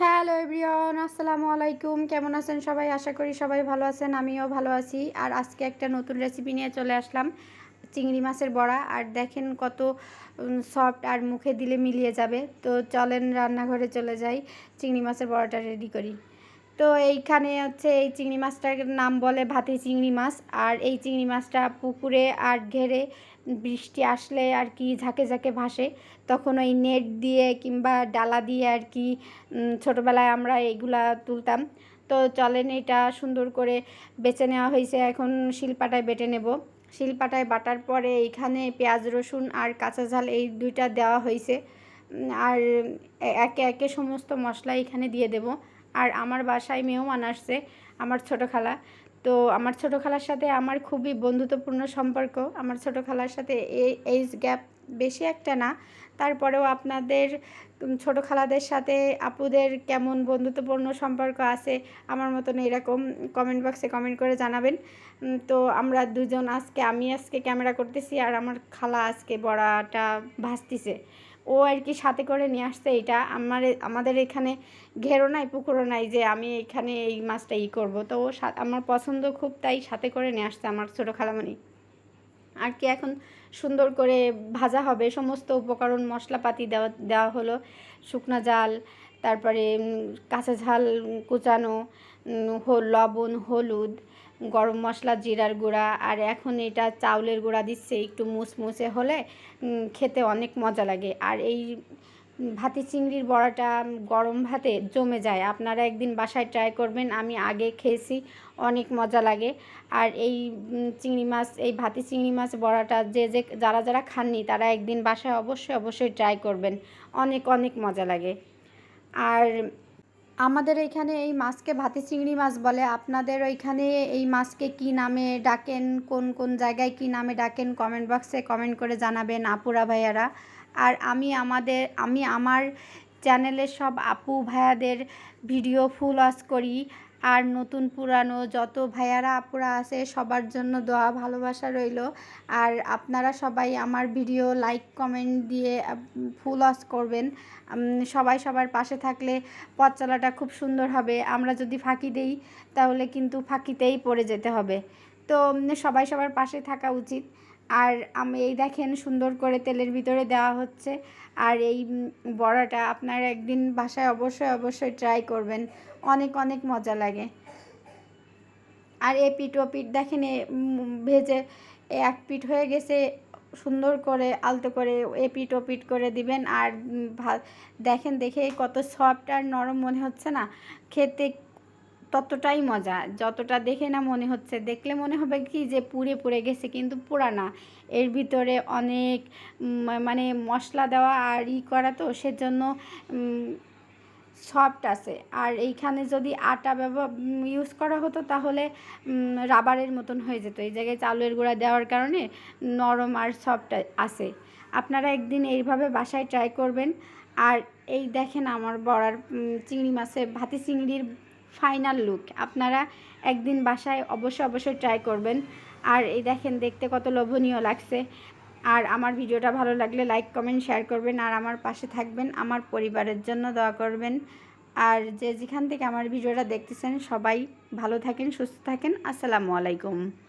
Hello everyone, আসসালামু আলাইকুম। কেমন আছেন সবাই? আশা করি সবাই ভালো আছেন, আমিও ভালো আছি। আর আজকে একটা নতুন রেসিপি নিয়ে চলে আসলাম, চিংড়ি মাছের বড়া। আর দেখেন কত সফট আর মুখে দিলে মিলিয়ে যাবে। তো চলেন রান্নাঘরে চলে যাই, চিংড়ি মাছের বড়াটা রেডি করি। তো এইখানে হচ্ছে এই চিংড়ি মাছটার নাম বলে ভাতি চিংড়ি মাছ। আর এই চিংড়ি মাছটা পুকুরে আর ঘেরে বৃষ্টি আসলে আর কি ঝাঁকে ঝাঁকে ভাসে। তখন ওই নেট দিয়ে কিংবা ডালা দিয়ে আর কি ছোটোবেলায় আমরা এইগুলা তুলতাম। তো চলেন এটা সুন্দর করে বেছে নেওয়া হয়েছে। এখন শিলপাটায় বেটে নেব। শিলপাটায় বাটার পরে এইখানে পেঁয়াজ, রসুন আর কাঁচা ঝাল এই দুইটা দেওয়া হয়েছে। আর একে একে সমস্ত মশলা এখানে দিয়ে দেব। আর আমার বাসায় মেহমান আসছে, আমার ছোটো খালা। তো আমার ছোটো খালার সাথে আমার খুবই বন্ধুত্বপূর্ণ সম্পর্ক। আমার ছোটো খালার সাথে এই এইজ গ্যাপ বেশি একটা না। তারপরেও আপনাদের ছোটো খালাদের সাথে আপুদের কেমন বন্ধুত্বপূর্ণ সম্পর্ক আছে, আমার মতন এরকম কমেন্ট বক্সে কমেন্ট করে জানাবেন। তো আমরা দুজন আজকে, আমি আজকে ক্যামেরা করতেছি আর আমার খালা আজকে বড়াটা ভাসতিছে। ও আর কি সাথে করে নিয়ে আসছে এটা। আমার আমাদের এখানে ঘেরো নাই, পুকুরও নাই যে আমি এখানে এই মাছটা ই করব। তো ও আমার পছন্দ খুব তাই সাথে করে নিয়ে আসছে আমার ছোটো খালামণি। আর কি এখন সুন্দর করে ভাজা হবে। সমস্ত উপকরণ, মশলাপাতি দেওয়া দেওয়া হলো। শুকনা জাল, তারপরে কাঁচা ঝাল কুচানো লবণ, হলুদ গরম মশলা, জিরার গুঁড়া, আর এখন এটা চাউলের গুঁড়া দিচ্ছে একটু মুসমুসে হলে খেতে অনেক মজা লাগে। আর এই ভাতি চিংড়ির বড়াটা গরম ভাতে জমে যায়। আপনারা একদিন বাসায় ট্রাই করবেন, আমি আগে খেয়েছি, অনেক মজা লাগে। আর এই চিংড়ি মাছ, এই ভাতি চিংড়ি মাছ বড়াটা যে যে, যারা যারা খাননি, তারা একদিন বাসায় অবশ্যই অবশ্যই ট্রাই করবেন। অনেক অনেক মজা লাগে। আর আমাদের এখানে এই মাছকে ভাতি চিংড়ি মাছ বলে। আপনাদের ওইখানে এই মাছকে কি নামে ডাকেন? কোন কোন জায়গায় কি নামে ডাকেন? কমেন্ট বক্সে কমেন্ট করে জানাবেন আপুরা ভাইয়ারা। আর আমি আমাদের, আমি আমার চ্যানেলের সব আপু ভাইয়াদের ভিডিও ফুল ওয়াশ করি। আর নতুন পুরানো যত ভাইয়ারা আপুরা আছে, সবার জন্য দোয়া, ভালোবাসা রইল। আর আপনারা সবাই আমার ভিডিও লাইক, কমেন্ট দিয়ে ফুল ওয়াশ করবেন। সবাই সবার পাশে থাকলে পথ চলাটা খুব সুন্দর হবে। আমরা যদি ফাঁকি দেই, তাহলে কিন্তু ফাঁকিতেই পড়ে যেতে হবে। তো সবাই সবার পাশে থাকা উচিত। আর আমি এই দেখেন সুন্দর করে তেলের ভিতরে দেওয়া হচ্ছে। আর এই বড়াটা আপনারা একদিন বাসায় অবশ্যই অবশ্যই ট্রাই করবেন। অনেক অনেক মজা লাগে। আর এ পিঠ ও পিঠ দেখেন ভেজে এক পিঠ হয়ে গেছে। সুন্দর করে আলতো করে এ পিঠ ও পিঠ করে দিবেন। আর দেখেন, দেখে কত সফট আর নরম মনে হচ্ছে না। খেতে ততটাই মজা। যতটা দেখে না মনে হচ্ছে। দেখলে মনে হবে কি যে পুড়ে পুড়ে গেছে, কিন্তু পোড়া না এর ভিতরে অনেক মানে মশলা দেওয়া আর ই করা তো, সেজন্য সফট আছে। আর এইখানে যদি আটা ব্যবহার ইউজ করা হতো, তাহলে রাবারের মতন হয়ে যেত। এই জায়গায় চাউলের গুঁড়া দেওয়ার কারণে নরম আর সফট আছে। আপনারা একদিন এইভাবে বাসায় ট্রাই করবেন। আর এই দেখেন আমার বড়ার চিংড়ি মাছের, ভাতি চিংড়ির ফাইনাল লুক। আপনারা একদিন বাসায় অবশ্যই অবশ্যই ট্রাই করবেন। আর এই দেখেন, দেখতে কত লোভনীয় লাগছে। আর আমার ভিডিওটা ভালো লাগলে লাইক কমেন্ট শেয়ার করবেন। আর আমার পাশে থাকবেন, আমার পরিবারের জন্য দোয়া করবেন। আর যে যেখান থেকে আমার ভিডিওটা দেখতেছেন, সবাই ভালো থাকেন, সুস্থ থাকেন। আসসালামু আলাইকুম।